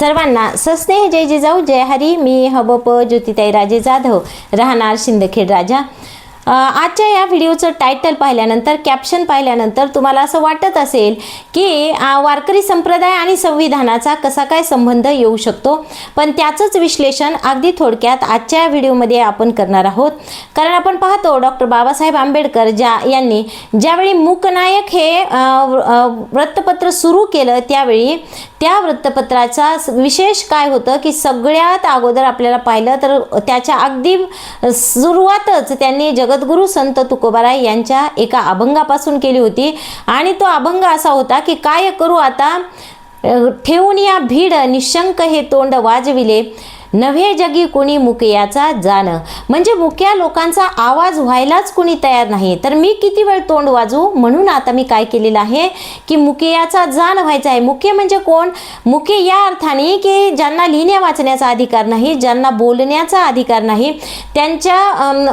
सर्वांना सस्नेह जय जिजाऊ जय हरी मी हबप ज्योतिताई राजे जाधव राहणार शिंदखेड राजा. आजच्या या व्हिडिओचं टायटल पाहिल्यानंतर कॅप्शन पाहिल्यानंतर तुम्हाला असं वाटत असेल की वारकरी संप्रदाय आणि संविधानाचा कसा काय संबंध येऊ शकतो? पण त्याचंच विश्लेषण अगदी थोडक्यात आजच्या या व्हिडिओमध्ये आपण करणार आहोत. कारण आपण पाहतो डॉक्टर बाबासाहेब आंबेडकर ज्या यांनी ज्यावेळी मूकनायक हे वृत्तपत्र सुरू केलं त्यावेळी त्या वृत्तपत्राचा स- विशेष काय होतं की सगळ्यात अगोदर आपल्याला पाहिलं तर त्याच्या अगदी सुरुवातच त्यांनी जग जगद्गुरू संत तुकोबाराय यांच्या एका अभंगापासून केली होती. आणि तो अभंग असा होता की काय करू आता? ठेवून या भीड निशंक हे तोंड वाजविले. नव्हे जगी कुणी मुकयाचा जाण. म्हणजे मुक्या लोकांचा आवाज व्हायलाच कुणी तयार नाही. तर मी किती वेळ तोंड वाजू म्हणून आता मी काय केलेलं आहे? की मुकियाचा जाण व्हायचा आहे. मुके म्हणजे कोण? मुके या अर्थाने की ज्यांना लिहिण्या वाचण्याचा अधिकार नाही ज्यांना बोलण्याचा अधिकार नाही त्यांच्या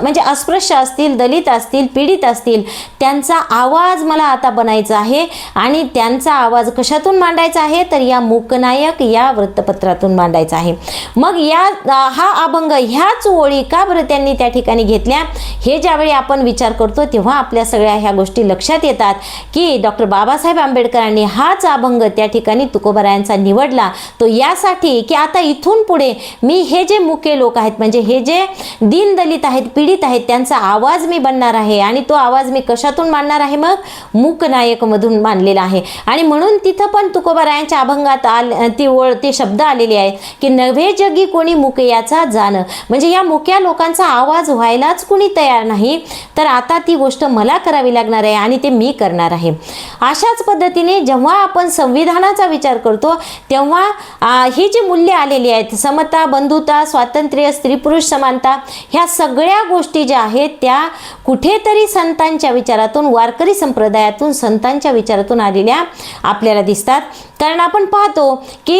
म्हणजे अस्पृश्य असतील दलित असतील पीडित असतील त्यांचा आवाज मला आता बनायचा आहे. आणि त्यांचा आवाज कशातून मांडायचा आहे? तर या मूकनायक या वृत्तपत्रातून मांडायचा आहे. मग या हा अभंग ह्याच ओळी का बरं त्यांनी त्या ठिकाणी घेतल्या? हे ज्यावेळी आपण विचार करतो तेव्हा आपल्या सगळ्या ह्या गोष्टी लक्षात येतात की डॉक्टर बाबासाहेब आंबेडकरांनी हाच अभंग त्या ठिकाणी तुकोबरायांचा निवडला. तो यासाठी की आता इथून पुढे मी हे जे मुके लोक आहेत म्हणजे हे जे दीनदलित आहेत पीडित आहेत त्यांचा आवाज मी बनणार आहे आणि तो आवाज मी कशातून मांडणार आहे मग? मूकनायकमधून मांडलेला आहे. आणि म्हणून तिथं पण तुकोबरायांच्या अभंगात आल ती ओळ ते शब्द आलेले आहेत की नव्हे जगी कोणी मुकयाचा जाणं. म्हणजे या मुक्या लोकांचा आवाज व्हायलाच कुणी तयार नाही. तर आता ती गोष्ट मला करावी लागणार आहे आणि ते मी करणार आहे. अशाच पद्धतीने जेव्हा आपण संविधानाचा विचार करतो तेव्हा ही जी मूल्य आलेली आहेत समता बंधुता स्वातंत्र्य स्त्री पुरुष समानता ह्या सगळ्या गोष्टी ज्या आहेत त्या कुठेतरी संतांच्या विचारातून वारकरी संप्रदायातून संतांच्या विचारातून आलेल्या आपल्याला दिसतात. कारण आपण पाहतो की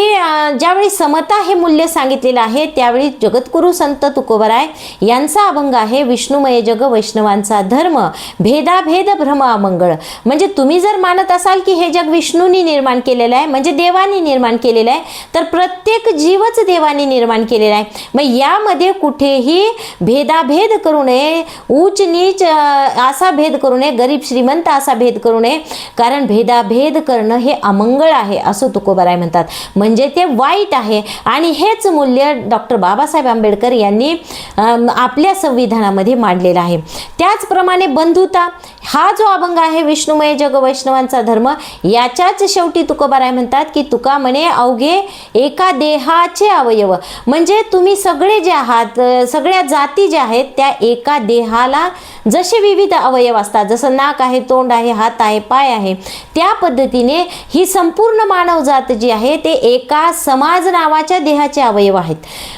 ज्यावेळी समता हे मूल्य सांगितलेलं आहे त्यावेळी जगद्गुरू संत तुकोबराय यांचा अभंग आहे विष्णुमय जग वैष्णवांचा धर्म भेदाभेद भ्रम अमंगळ. म्हणजे तुम्ही जर मानत असाल की हे जग विष्णूंनी निर्माण केलेलं आहे म्हणजे देवानी निर्माण केलेलं आहे तर प्रत्येक जीवच देवानी निर्माण केलेला आहे. मग यामध्ये कुठेही भेदाभेद करू नये उच्च नीच असा भेद करू नये गरीब श्रीमंत असा भेद करू नये. कारण भेदाभेद करणं हे अमंगळ आहे. असं तुकोबाराय म्हणतात. म्हणजे ते वाईट आहे. आणि हेच मूल्य डॉक्टर बाबासाहेब आंबेडकर यांनी आपल्या संविधानामध्ये मांडलेलं आहे. त्याचप्रमाणे बंधुता हा जो अभंग आहे विष्णुमय जग वैष्णवांचा धर्म याच्याच शेवटी तुकोबाराय म्हणतात की तुका म्हणे अवघे एका देहाचे अवयव. म्हणजे तुम्ही सगळे जे आहात सगळ्या जाती ज्या आहेत त्या एका देहाला जसे विविध अवयव असतात जसं नाक आहे तोंड आहे हात आहे पाय आहे त्या पद्धतीने ही संपूर्ण मानवजात जी आहे ते एका समाज नावाच्या देहाचे अवयव आहेत.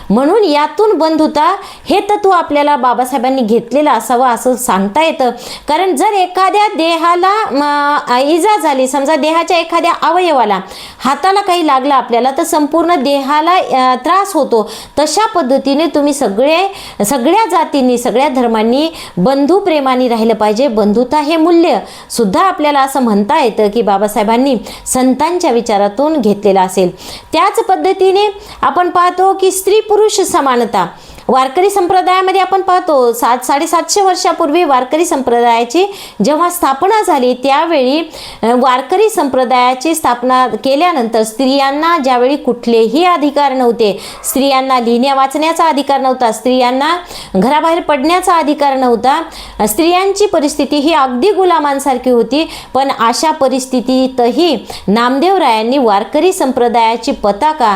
म्हणून यातून बंधुता हे तत्व आपल्याला बाबासाहेबांनी घेतलेलं असावं असं सांगता येतं. कारण जर एखाद्या देहाला इजा झाली समजा देहाच्या एखाद्या अवयवाला हाताला काही लागलं आपल्याला तर संपूर्ण देहाला त्रास होतो. तशा पद्धतीने तुम्ही सगळे सगळ्या जातींनी सगळ्या धर्मांनी बंधू प्रेमाने राहिलं पाहिजे. बंधुता हे मूल्य सुद्धा आपल्याला असं म्हणता येतं की बाबासाहेबांनी संतांच्या विचार विचारातून घेतलेला असेल. त्याच पद्धतीने आपण पाहतो की स्त्री पुरुष समानता. वारकरी संप्रदायामध्ये आपण पाहतो सात साडेसातशे वर्षापूर्वी वारकरी संप्रदायाची जेव्हा स्थापना झाली त्यावेळी वारकरी संप्रदायाची स्थापना केल्यानंतर स्त्रियांना ज्यावेळी कुठलेही अधिकार नव्हते स्त्रियांना लिहिण्या वाचण्याचा अधिकार नव्हता स्त्रियांना घराबाहेर पडण्याचा अधिकार नव्हता स्त्रियांची परिस्थिती ही अगदी गुलामांसारखी होती. पण अशा परिस्थितीतही नामदेवरायांनी वारकरी संप्रदायाची पताका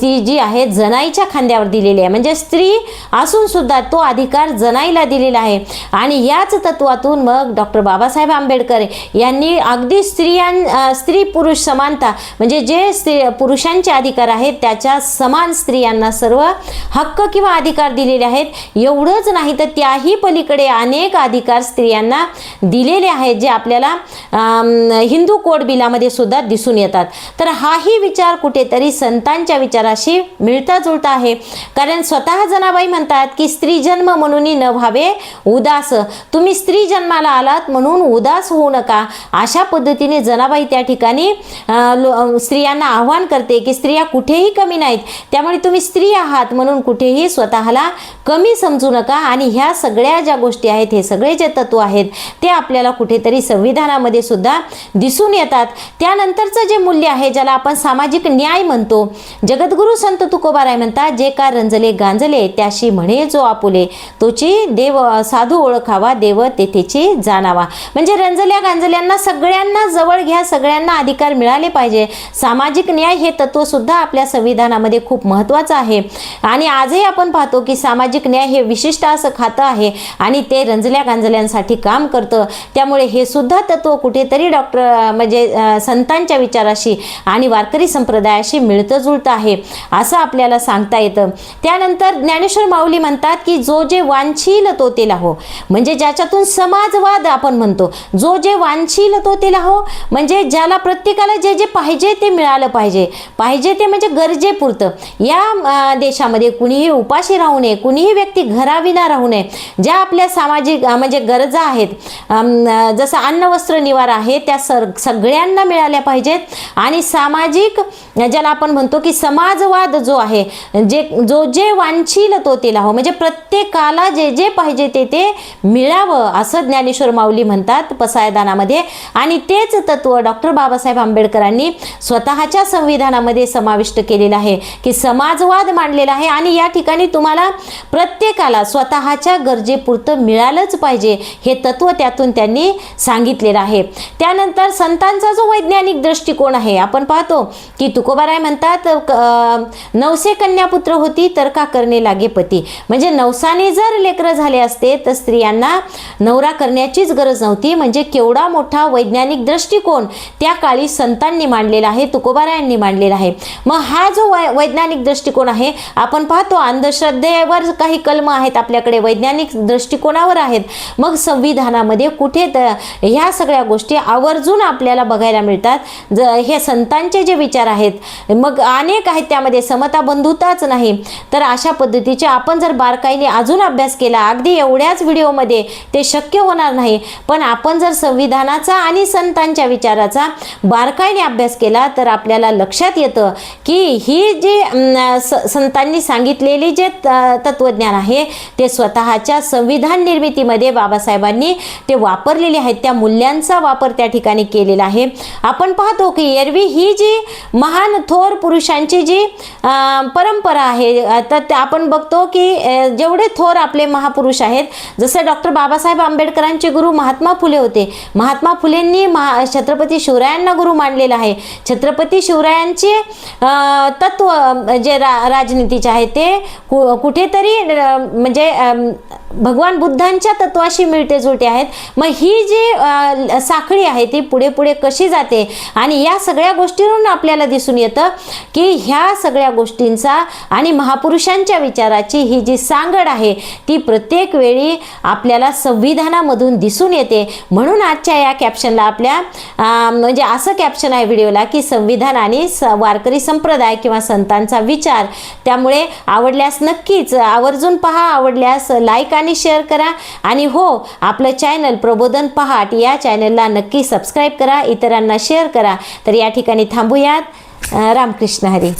ती जी आहे जनाईच्या खांद्यावर दिलेली आहे. म्हणजे स्त्री असून सुद्धा तो अधिकार जनाईला दिलेला आहे. आणि याच तत्वातून मग डॉक्टर बाबासाहेब आंबेडकर यांनी अगदी स्त्रियां स्त्री पुरुष समानता म्हणजे जे स्त्री पुरुषांचे अधिकार आहेत त्याच्या समान स्त्रियांना सर्व हक्क किंवा अधिकार दिलेले आहेत. एवढंच नाही तर त्याही पलीकडे अनेक अधिकार स्त्रियांना दिलेले आहेत जे आपल्याला हिंदू कोड बिलामध्ये सुद्धा दिसून येतात. तर हाही विचार कुठेतरी संतांच्या विचाराशी मिळता जुळता आहे. कारण स्वतः जनाबाई म्हणतात की स्त्री जन्म म्हणून न व्हावे उदास. तुम्ही स्त्री जन्माला आलात म्हणून उदास होऊ नका. अशा पद्धतीने जनाबाई त्या ठिकाणी लो- स्त्रियांना आव्हान करते की स्त्रिया कुठेही कमी नाहीत. त्यामुळे तुम्ही स्त्री आहात म्हणून कुठेही स्वतःला कमी समजू नका. आणि ह्या सगळ्या ज्या गोष्टी आहेत हे सगळे जे तत्व आहेत ते आपल्याला कुठेतरी संविधानामध्ये सुद्धा दिसून येतात. त्यानंतरचं जे मूल्य आहे ज्याला आपण सामाजिक न्याय म्हणतो जगद्गुरु संत तुकोबाराय म्हणतात जे का रंजले गांजले त्याशी म्हणे जो आपुले तोची देव साधू ओळखावा देव तेथेची जाणावा. म्हणजे रंजल्या गांजल्यांना सगळ्यांना जवळ घ्या सगळ्यांना अधिकार मिळाले पाहिजे. सामाजिक न्याय हे तत्व सुद्धा आपल्या संविधानामध्ये खूप महत्त्वाचं आहे. आणि आजही आपण पाहतो की सामाजिक न्याय हे विशिष्ट असं खातं आहे आणि ते रंजल्या गांजल्यांसाठी काम करतं. त्यामुळे हे सुद्धा तत्व कुठेतरी डॉक्टर म्हणजे संतांच्या विचाराशी आणि वारकरी संप्रदायाशी मिळतं जुळतं आहे असं आपल्याला सांगता येतं. त्यानंतर ज्ञानेश्वर माऊली म्हणतात की जो जे वांछील तो ते लाहो म्हणजे ज्याच्यातून समाजवाद आपण म्हणतो जो जे वांछील तो ते लाहो म्हणजे ज्याला प्रत्येकाला जे जे पाहिजे ते मिळालं पाहिजे. पाहिजे ते म्हणजे गरजेपुरतं. या देशामध्ये कुणीही उपाशी राहू नये कुणीही व्यक्ती घराविना राहू नये. ज्या आपल्या सामाजिक म्हणजे गरजा आहेत जसं अन्न वस्त्र निवारा आहे त्या सर सगळ्यांना मिळाल्या पाहिजेत. आणि सामाजिक ज्याला आपण म्हणतो की समाजवाद जो आहे जे जो जे वांछील तो ते हो म्हणजे प्रत्येकाला जे जे पाहिजे ते ते मिळावं असं ज्ञानेश्वर माऊली म्हणतात पसायदानामध्ये. आणि तेच तत्व डॉक्टर बाबासाहेब आंबेडकरांनी स्वतःच्या संविधानामध्ये समाविष्ट केलेलं आहे की समाजवाद मांडलेला आहे. आणि या ठिकाणी तुम्हाला प्रत्येकाला स्वतःच्या गरजेपुरतं मिळालंच पाहिजे हे तत्व त्यातून त्यांनी सांगितलेलं आहे. त्यानंतर संतांचा जो वैज्ञानिक दृष्टिकोन आहे आपण पाहतो की तुकोबाराय म्हणतात नवसे कन्यापुत्र होती तर का करणे लागे पती. म्हणजे नवसाने जर लेकरं झाले असते तर स्त्रियांना नवरा करण्याचीच गरज नव्हती. म्हणजे केवढा मोठा वैज्ञानिक दृष्टिकोन त्या काळी संतांनी मांडलेला आहे तुकोबारायांनी मांडलेला आहे. मग हा जो वै वैज्ञानिक दृष्टिकोन आहे आपण पाहतो अंधश्रद्धेवर काही कलम आहेत आपल्याकडे वैज्ञानिक दृष्टिकोनावर आहेत. मग संविधानामध्ये कुठे ह्या सगळ्या गोष्टी गोष्टी आवर्जून आपल्याला बघायला मिळतात. ज हे संतांचे जे विचार आहेत मग अनेक आहेत त्यामध्ये समता बंधुताच नाही. तर अशा पद्धतीचे आपण जर बारकाईने अजून अभ्यास केला अगदी एवढ्याच व्हिडिओमध्ये ते शक्य होणार नाही. पण आपण जर संविधानाचा आणि संतांच्या विचाराचा बारकाईने अभ्यास केला तर आपल्याला लक्षात येतं की ही जी स- संतांनी सांगितलेली जे त- तत्वज्ञान आहे ते स्वतःच्या संविधान निर्मितीमध्ये बाबासाहेबांनी ते वापरलेले आहेत. त्या मूल्यांचा वापर त्या ठिकाणी केलेला आहे. आपण पाहतो की एरवी ही जी महान थोर पुरुषांची जी परंपरा आहे तर आपण बघतो की जेवढे थोर आपले महापुरुष आहेत जसं डॉक्टर बाबासाहेब आंबेडकरांचे गुरु महात्मा फुले होते. महात्मा फुलेंनी महा छत्रपती शिवरायांना गुरु मानलेला आहे. छत्रपती शिवरायांचे अं, तत्व जे रा राजनीतीचे आहे ते कु कुठेतरी म्हणजे अं, भगवान बुद्धांच्या तत्वाशी मिळते जुळते आहेत. मग ही जी सा साखळी आहे ती पुढे पुढे कशी जाते? आणि या सगळ्या गोष्टीवरून आपल्याला दिसून येतं की ह्या सगळ्या गोष्टींचा आणि महापुरुषांच्या विचाराची ही जी सांगड आहे ती प्रत्येक वेळी आपल्याला संविधानामधून दिसून येते. म्हणून आजच्या या कॅप्शनला आपल्या म्हणजे असं कॅप्शन आहे व्हिडिओला की संविधान आणि स वारकरी संप्रदाय किंवा संतांचा विचार. त्यामुळे आवडल्यास नक्कीच आवर्जून पहा आवडल्यास लाईक आणि शेअर करा. आणि हो आपलं चॅनल प्रबोधन पहाट या चॅनलला नक्की सबस्क्राईब करा इतरांना शेअर करा. तर या ठिकाणी थांबूयात. रामकृष्ण हरी.